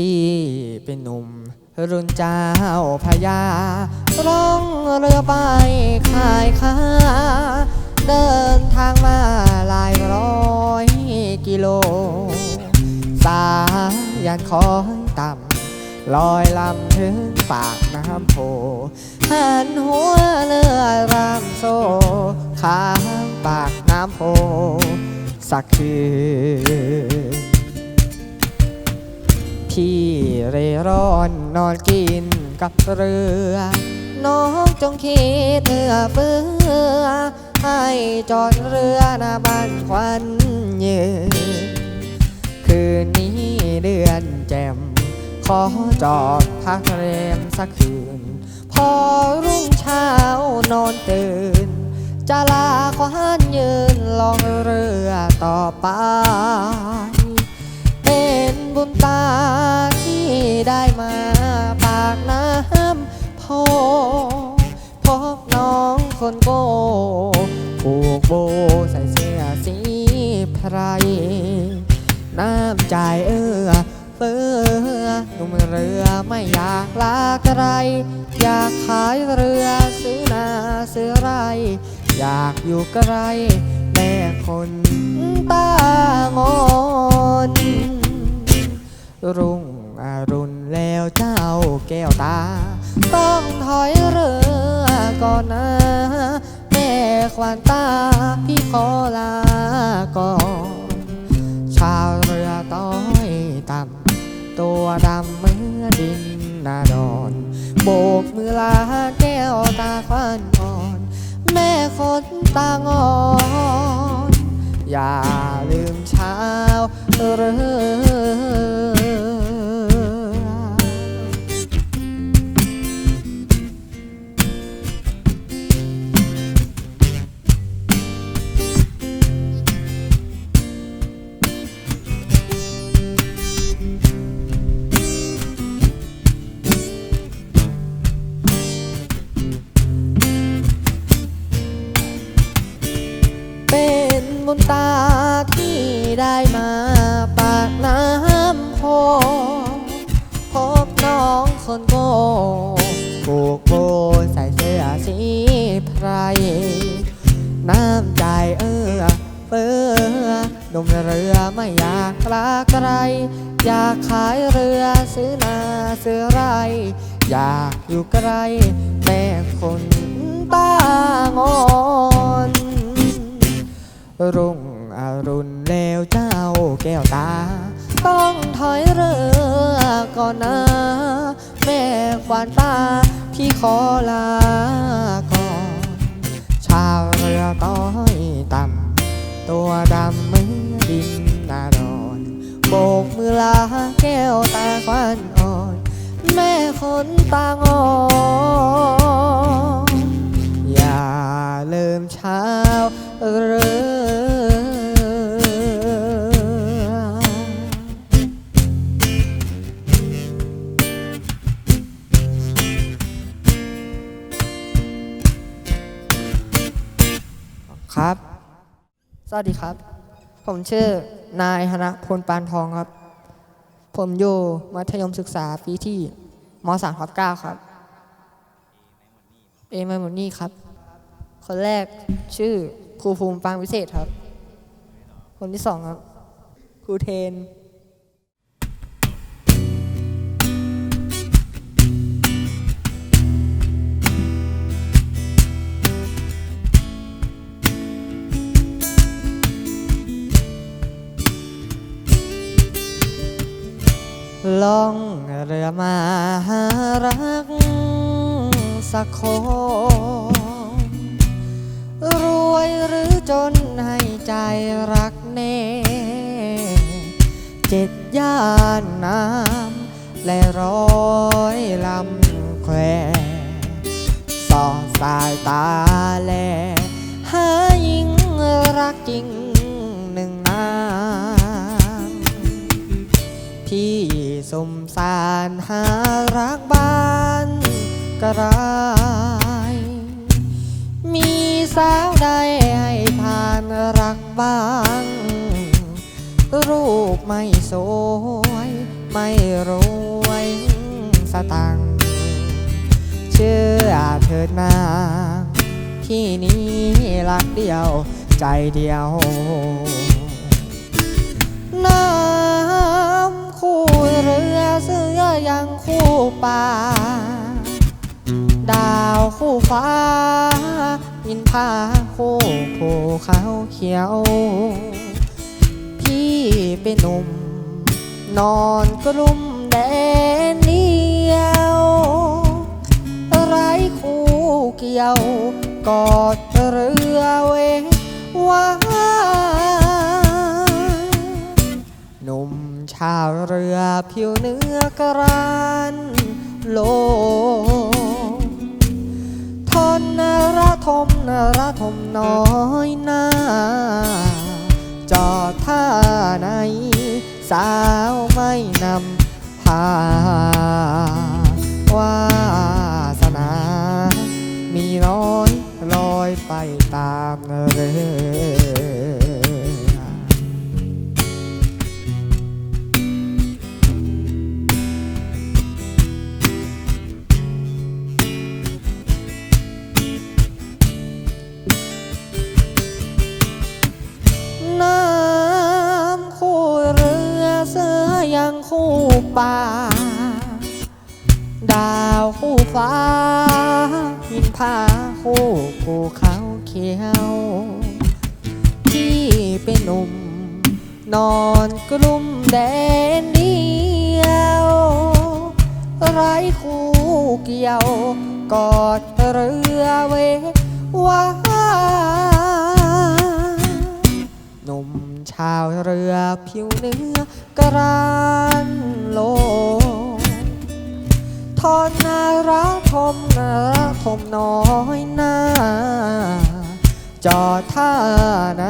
พี่เป็นหนุ่มรุ่นเจ้าพญาร้องเรือไปขายค้า เดินทางมาหลายร้อยกิโล สายันคอยต่ำลอยลำถึงปากน้ำโพหันหัวเรือรามโซข้างปากน้ำโพสักคืน พี่เร่ร่อนนอนกินกับเรือ น้องจงคิดเพื่อเฟือให้จอดเรือหน้าบ้านควันยืนคืนนี้เดือนแจ่มขอจอดพักแรมสักคืน พอรุ่งเช้านอนตื่น จะลาควานยืนลองเรือต่อไป บุญตาที่ได้มาปากน้ำโพพบน้องคนโก้ผูกโบใส่เสื้อสีไพรน้ำใจเอื้อเฟื้อหนุ่มเรือไม่อยากลาไกลอยากขายเรือซื้อนาซื้อไร อยากอยู่ไกลแม่คนตางอน ตางอน อย่าลืมเช้าเรือ แล้วเจ้าแก้วตา ต้องถอยเรือก่อนนะ แม่ควานตาพี่ขอลาก่อน ชาวเรือต้อยต่ำตัวดำมือดินนาดอนโบกมือลาแก้วตาควันอ่อน แม่คนตางอนอย่าลืมเช้าเรือ วัสดีครับ ผมชื่อนายธนพลปานทองครับ ผมอยู่มัธยมศึกษาปีที่มสามครับเก้าครับเอมาหมดนี่ครับ คนแรกชื่อครูภูมิปางวิเศษครับ คนที่สองครับครูเทน ล่องเรือมาหารักสักคนรวยหรือจนให้ใจรักแน่เจ็ดย่านน้ำและร้อยลำแควสอดสายตาแลหาหญิงรักจริงหนึ่งนางพี่ สมสารหารักบ้านกระไรมีสาวใดให้ผ่านรักบ้าง รูปไม่สวย ไม่รวยสตัง เชื่อเถิดนางพี่นี้รักเดียวใจเดียวน้ำ คู่เรือเสือยังคู่ป่า ดาวคู่ฟ้า อินทาคู่ภูเขาเขียว พี่เป็นหนุ่ม นอนกลุ่มแดนเดียวไร้คู่เกี่ยว กอดเรือเววาหนุ่ม ชาวเรือผิวเนื้อกรันโล ทนนระทมนระทมน้อยหน้า จอดท่าไหนสาวไม่นำพาวาสนา มีน้อยลอยไปตามเรือ คู่ป่า ดาวคู่ฟ้า หินผาคู่ภูเขาเขียว ที่เป็นหนุ่ม นอนกลุ่มแดนเดียวไร้คู่เกี่ยว กอดเรือเววา ชาวเรือผิวเนื้อกรันโลทอนนารักทมนารักทมน้อยหน้า จอดท่าไหน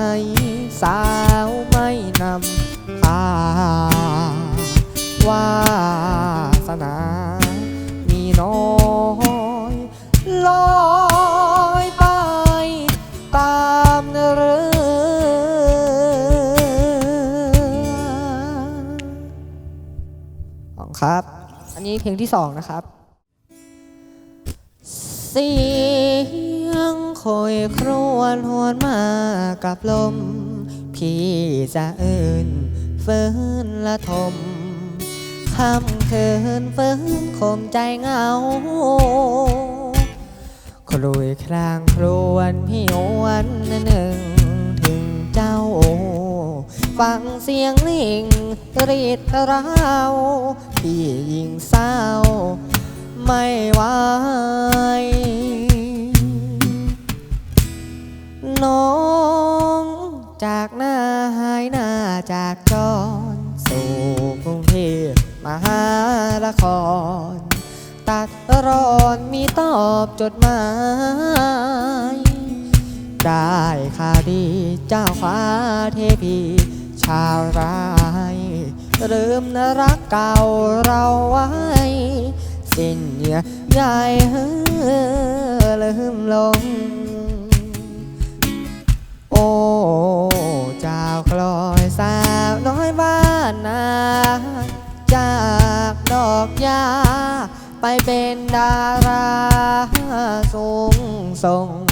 สาวไม่นำพาวาสนา มีน้อยลอย นี้เพลงที่สองนะครับ เสียงคอยครวญหวนมากับลม พี่จะเอินเฟินละทมคำเคินเฟินคมใจเหงาคลุยครางครวนพี่โวันหนึ่ง ฟังเสียงลิงรีดราวพี่ยิงเศร้าไม่ไหวน้องจากหน้าหายหน้าจากจรสู่กรุงเทพมหานคร ตัดรอนมีตอบจดหมายได้ข่าวดีเจ้าฟ้าเทพี ชาวร้ายลืมนรักเก่าเราไว้ สิ้นเยื่อใยเฮ้อลืมลง โอ้เจ้ากลอยสาวน้อยบ้านนาจากดอกยาไปเป็นดาราสูงส่ง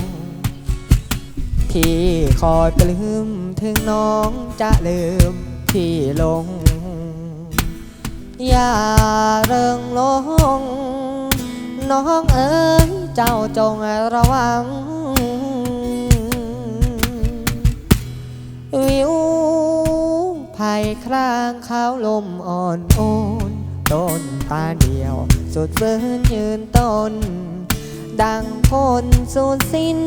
พี่คอยปลื้มถึงน้องจะลืมพี่ลง อย่าเริงลง น้องเอ๋ยเจ้าจงระวัง วิวภัยคลางขาวลมอ่อนโอนต้นตาเดียว สุดฟื้นยืนต้น ดังคนสูญสิ้น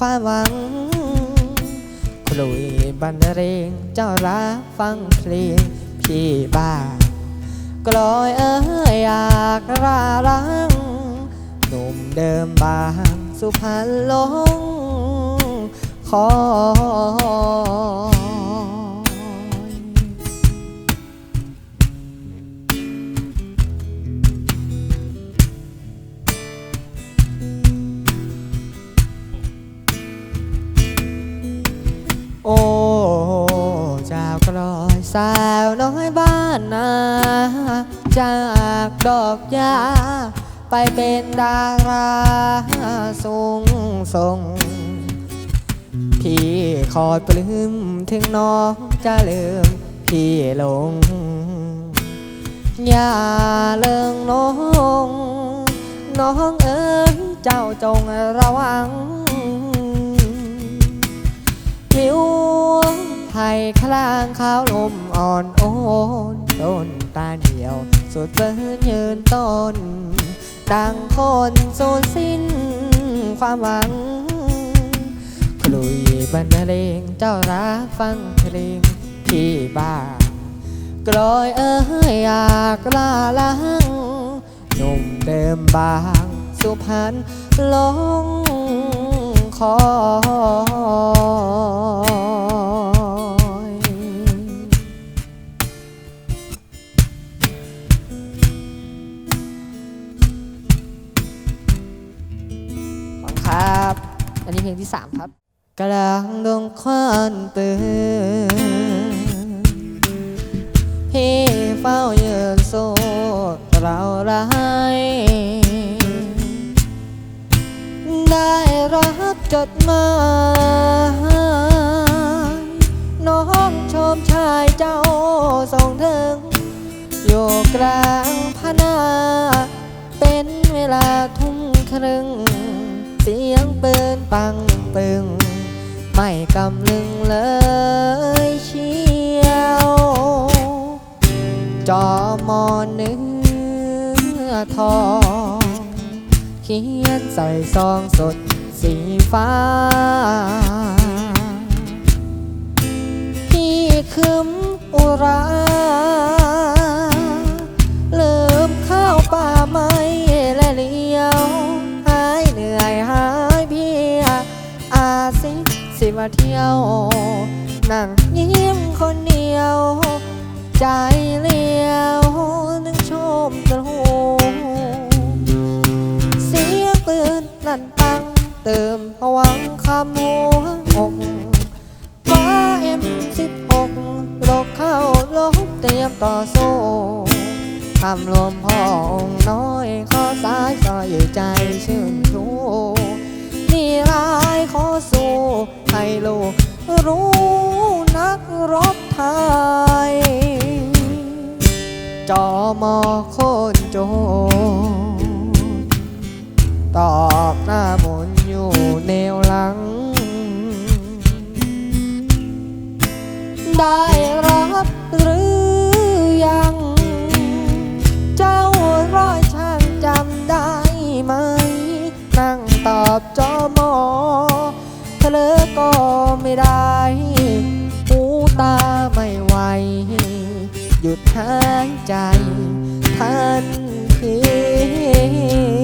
ความหวัง คลุยบรรเลงเจ้ารักฟังเพลงพี่บ้ากลอยเอ้ยอยากรารัง หนุ่มเดิมบางสุพรรณลงคอ สาวน้อยบ้านนา จากดอกยา ไปเป็นดาราสูงส่ง พี่คอยปลื้มถึงน้องจะลืมพี่ลง อย่าเลิงน้อง น้องเอ๋ยเจ้าจงระวังผิว คลางขาวลมอ่อนโอนต้นตาเดียว สุดเบิ้ยืนต้นดังคนสูญสิ้นความหวัง คลุยบรรเลงเจ้ารักฟังเพลงพี่บ้ากลอยเอ้ยอยากลาลังหนุ่มเดิมบางสุพรรณลงคอ นนี้เพลงที่ 3 ครับ กลางดงควันปืนพี่เฝ้ายืนโซเราไรได้รับจดหมายน้องชมชายเจ้าส่งถึง อยู่กลางพนา เป็นเวลาทุ่มครึ่ง เสียงปืนปังปึง ไม่กำลึงเลยเชียวจอมอเนื้อทองเขียนใส่ซองสดสีฟ้าพี่คืมอุรา มาเที่ยว นั่งยิ้มคนเดียว ใจเลี้ยวนึกชมกระหูเสียงปืนลั่นปัง เติมผวังคำหัวอกฟ้าเอ็มสิบหกโลกเข้าลบเตรียมต่อสู้คำรวมพ่อองค์น้อยขอสายซอยอยู่ใจชื่นชูนี่ร้ายขอสู้ ให้ลูกรู้นักรบไทย จอมอโคนโจตอบหน้ามนอยู่แนวหลัง ได้ายใจทันที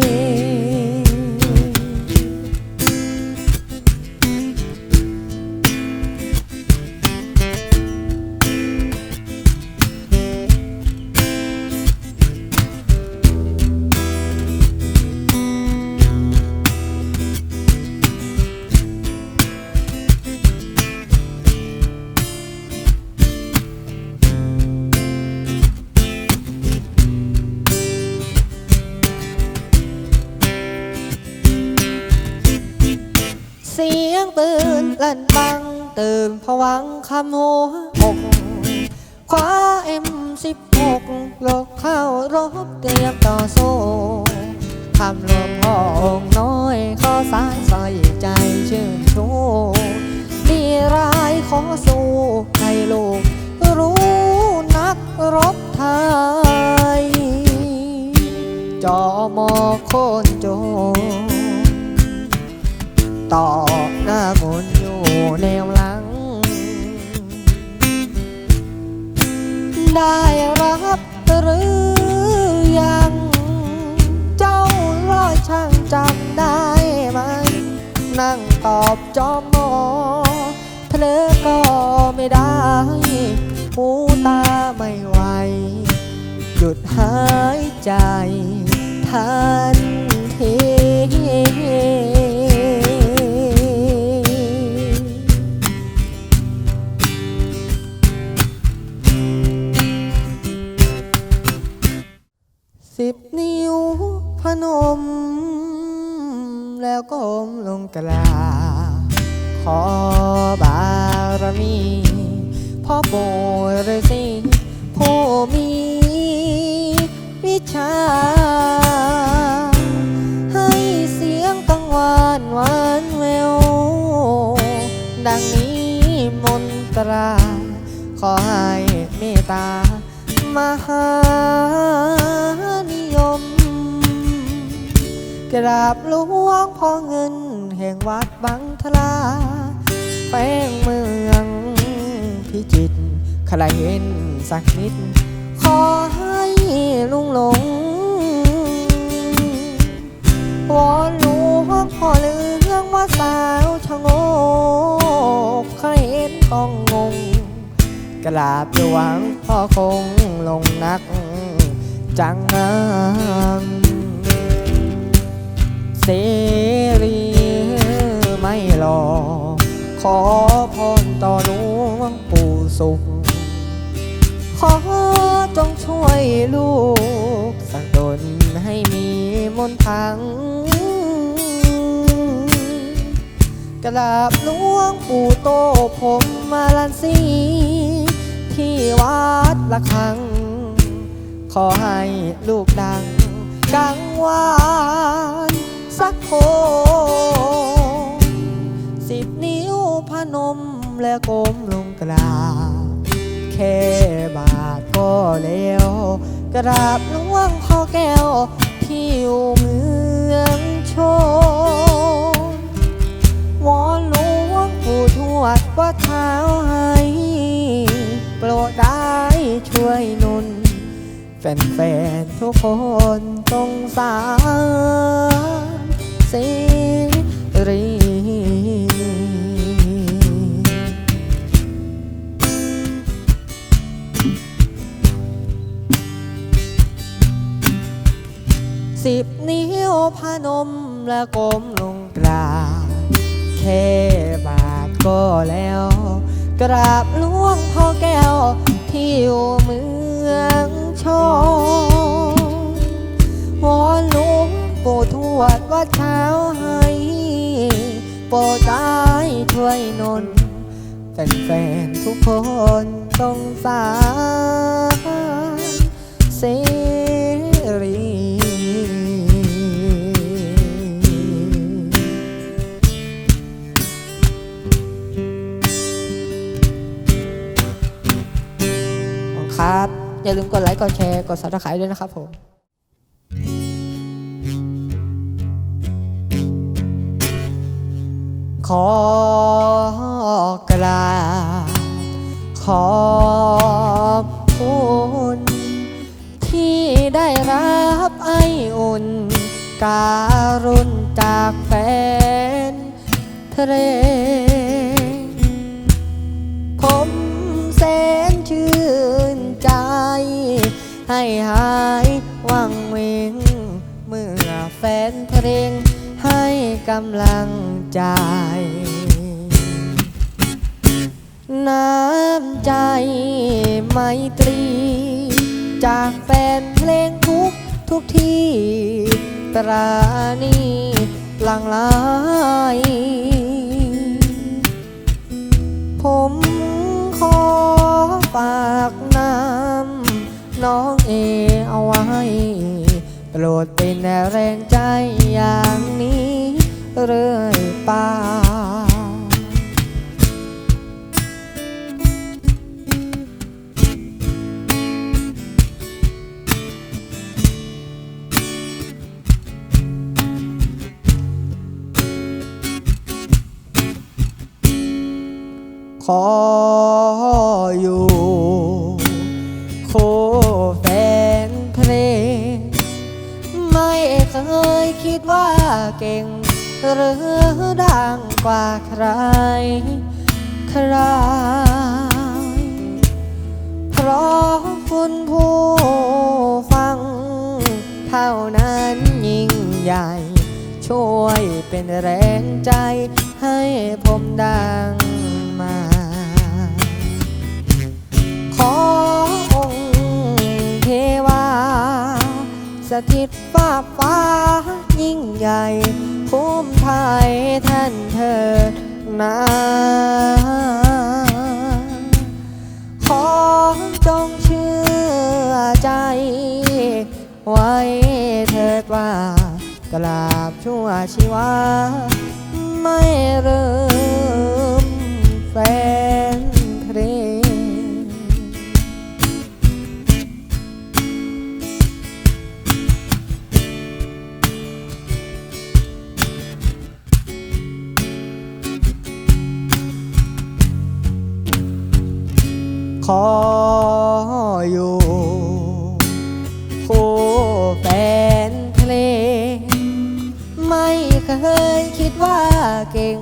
รบเตรียมต่อสู้คำรวมพ่อองค์น้อยขอสายใส่ใจชื่นชูดีร้ายขอสู้ให้ลูกรู้นักรบไทยจอมอโคนโจต่อหน้ามนอยู่แนวหลัง ได้รับหรือ ยัง เจ้าร้อยช่างจำได้ไหม นั่งตอบจอมอเธอก็ไม่ได้หูตาไม่ไหว หยุดหายใจทัน แล้วก้มลงกราบขอบารมีพ่อโบยฤาษีผู้มีวิชา ให้เสียงกังวานหวานแวว ดังนี้มนตรา ขอให้เมตตามหา กราบหลวงพ่อเงิน แห่งวัดบังทลา แป้งเมืองพิจิตรใครเห็นสักนิด ขอให้ลุงหลงวอนหลวงพ่อเลืองว่าสาวชะโงกใครเห็นต้องงง กราบหลวงพ่อคงลงนักจังงาม เสรีไม่หลอกขอพรต่อหลวงปู่สุข ขอจงช่วยลูกสักดนให้มีมนต์ทางกราบหลวงปู่โตผมมาลันสีที่วัดละคัง ขอให้ลูกดังกังวาน สักโคสิบนิ้วพนมและก้มลงกราบแค่บาทก็แล้ว กราบหลวงพ่อแก้ว ที่อยู่เมืองชนวอนหลวงปู่ทวดว่าเท้าให้โปรดได้ช่วยนุนแฟนๆทุกคนตรงสาร เสรีสิบนิ้วพนมและก้มลงกราบแค่บาทก็แล้ว กราบหลวงพ่อแก้วที่อยู่เมืองชนวอนหลวง ปู่ทวดว่าเช้าให้โปรดได้ช่วยนนแฟนๆทุกคนต้องสารเสรีขอบคุณครับ อย่าลืมกดไลค์ กดแชร์ กดซับสไครต์ด้วยนะครับผม ขอกราบขอบคุณที่ได้รับไออุ่น การุณจากแฟนเพลงผมแสนชื่นใจ ให้หายวังเวงเมื่อแฟนเพลงให้กำลังใจ ใจไมตรี จากแฟนเพลงทุกทุกที่ปราณีหลังไหลผมขอฝากน้ำน้องเอเอาไว้ โปรดเป็นแรงใจอย่างนี้เรื่อยไป ขออยู่ โคแฟนเพลง ไม่เคยคิดว่าเก่ง หรือดังกว่าใคร ใคร เพราะคุณผู้ฟัง เท่านั้นยิ่งใหญ่ ช่วยเป็นแรงใจให้ผมดัง ถิตฟ้าฟ้ายิ่งใหญ่ภูมิไทยท่านเถิดนาขอจงเชื่อใจ ไว้เถิดว่ากราบชั่วชีวา ไม่ลืมแฟน ขออยู่คู่แฟนเพลง ไม่เคยคิดว่าเก่ง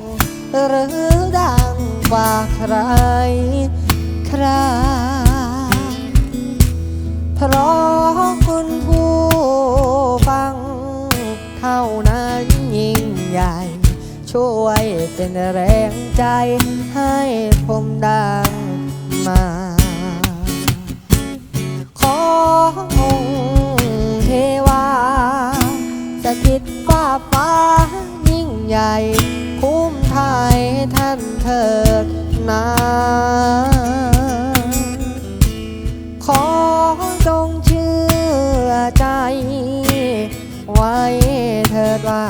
หรือดังกว่าใคร ใคร เพราะคุณผู้ฟังเท่านั้นยิ่งใหญ่ ช่วยเป็นแรงใจให้ผมไดั อองค์เทวา สถิตฟ้าฟ้ายิ่งใหญ่คุ้มไทยท่านเถิดนา ขอจงเชื่อใจ ไว้เถิดว่า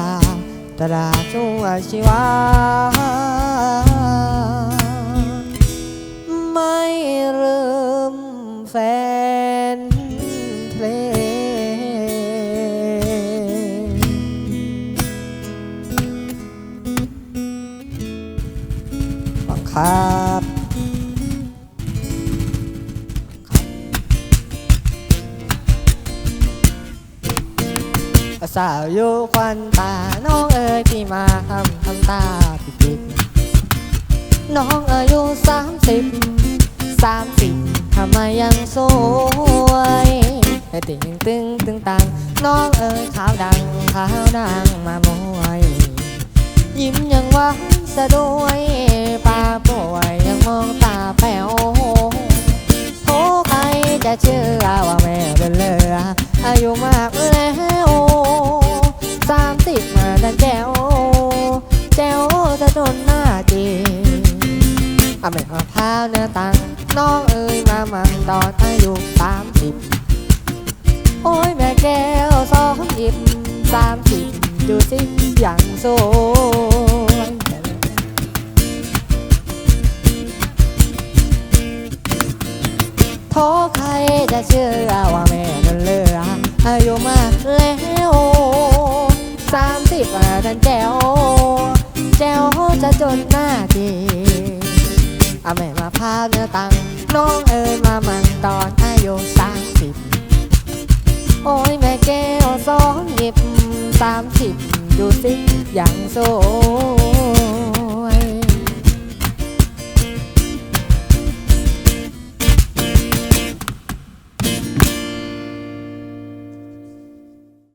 ตราชั่วชีวา ไม่ลืมแฟน บังคับสาวอยู่ควันตา น้องเอ๋ยพี่มาทำทำตาปิดปิดน้องอายุสามสิบสามสิบทำไมยังสวยแต่ติ่งตึงตึงตังน้องเอ๋ยขาวดังขาวดังมามวย ยิ้มยังหวานสะด้วย ป่วยยังมองตาแป๋วโอ้ใครจะเชื่อว่าแม่เป็นเลืออายุมากแล้วสามสิบมาดันแจ๋วแจ๋วจะจนหน้าจีอาแม่มะพร้าวเนื้อตังน้องเอ๋ยมามันตอนอายุสามสิบโอ้ยแม่แก้วสองหยิบสามสิบดูสิอย่างสว โทษใครจะเชื่อว่าแม่นั้นเลืออายุมากแล้วสามสิบดันแจ๋วแจ๋วจะจนหน้าดีอาแม่มาพาเนื้อตังน้องเอ๋ยมามันตอนอายุสามสิบโอ้ยแม่แก้วสองหยิบสามสิบดูสิอย่างสวย